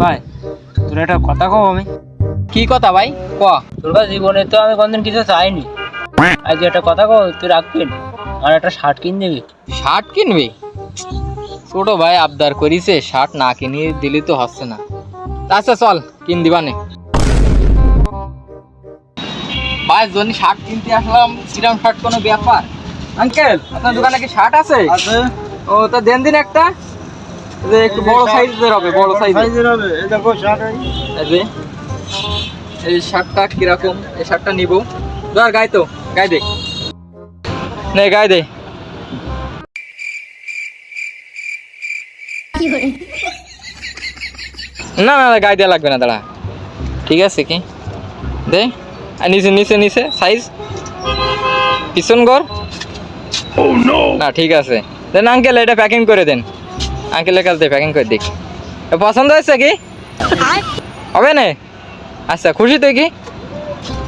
ভাই তোর একটা কথা কব আমি। কি কথা ভাই? ক? তোর কাছে জীবনে তো আমি কোনদিন কিছু চাইনি। আজ একটা কথা কব তুই রাখবেন আর একটা শার্ট কিন দিবি। শার্ট কিনবি? ছোট ভাই আবদার করিছে শার্ট না কিনে দিলি তো হচ্ছে না। আচ্ছা চল কিন দিবানে। ভাই যদি শার্ট কিনতে আসলাম কিরম শার্ট কোনো ব্যাপার? আঙ্কেল আপনার দোকানে কি শার্ট আছে? আছে। ও তো দেন দিন একটা। যে একটু বড় সাইজের হবে বড় সাইজের। হবে এই দেখো শার্ট এই। যে এই শার্টটা কীরকম এই শার্টটা নিব। ধর গায়ে তো গায়ে দে। নে গায়ে দে। না না গায়ে দেওয়া লাগবে না দাঁড়া। ঠিক আছে কি? দে আর নিচে নিচে নিচে সাইজ। পিছন কর না ঠিক আছে। দেন আঙ্কেল এটা প্যাকিং করে দেন। আঙ্কেলের কাছে প্যাকিং করে দিক পছন্দ হয়েছে কি? হবে না? আচ্ছা খুশি তুই কি?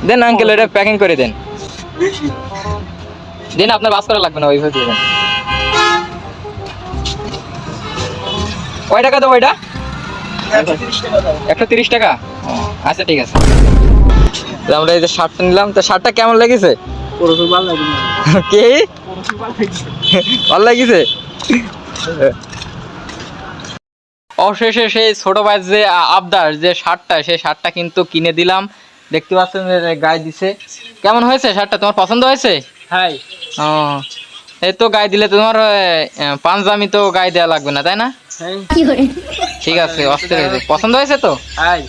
দেন আঙ্কেল এটা প্যাকিং করে দেন। দেন আপনার বাস করা লাগবে না ওইভাবে দিয়ে দেন। কয় টাকা দেবো এটা? একশো তিরিশ টাকা আচ্ছা ঠিক আছে। আমরা এই যে শার্টটা নিলাম তো শার্টটা কেমন লেগেছে? পুরো ভালো লাগে কি? ভালো লাগিছে? অবশেষে সেই ছোট ভাইয়ের যে আবদার যে শার্টটা সেই শার্টটা কিন্তু কিনে দিলাম। দেখতে পাচ্ছেন যে গায়ে দিছে। কেমন হয়েছে শার্টটা? তোমার পছন্দ হয়েছে? হাই। ও এই তো গায়ে দিলে তোমার পাঞ্জামি তো গায়ে দেওয়া লাগবে না তাই না? ঠিক আছে অস্থির হয়েছে পছন্দ হয়েছে তো?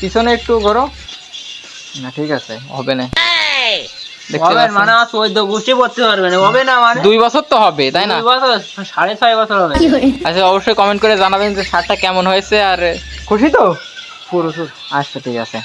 পিছনে একটু ঘোরো। না ঠিক আছে হবে না। হবে? মানে চোদ্দ গোষ্ঠী পড়তে পারবে না। হবে না মানে? দুই বছর তো হবে তাই না? দুই বছর সাড়ে ছয় বছর হবে। আচ্ছা অবশ্যই কমেন্ট করে জানাবেন যে শার্টটা কেমন হয়েছে আর খুশি তো? পুরো আচ্ছা ঠিক আছে।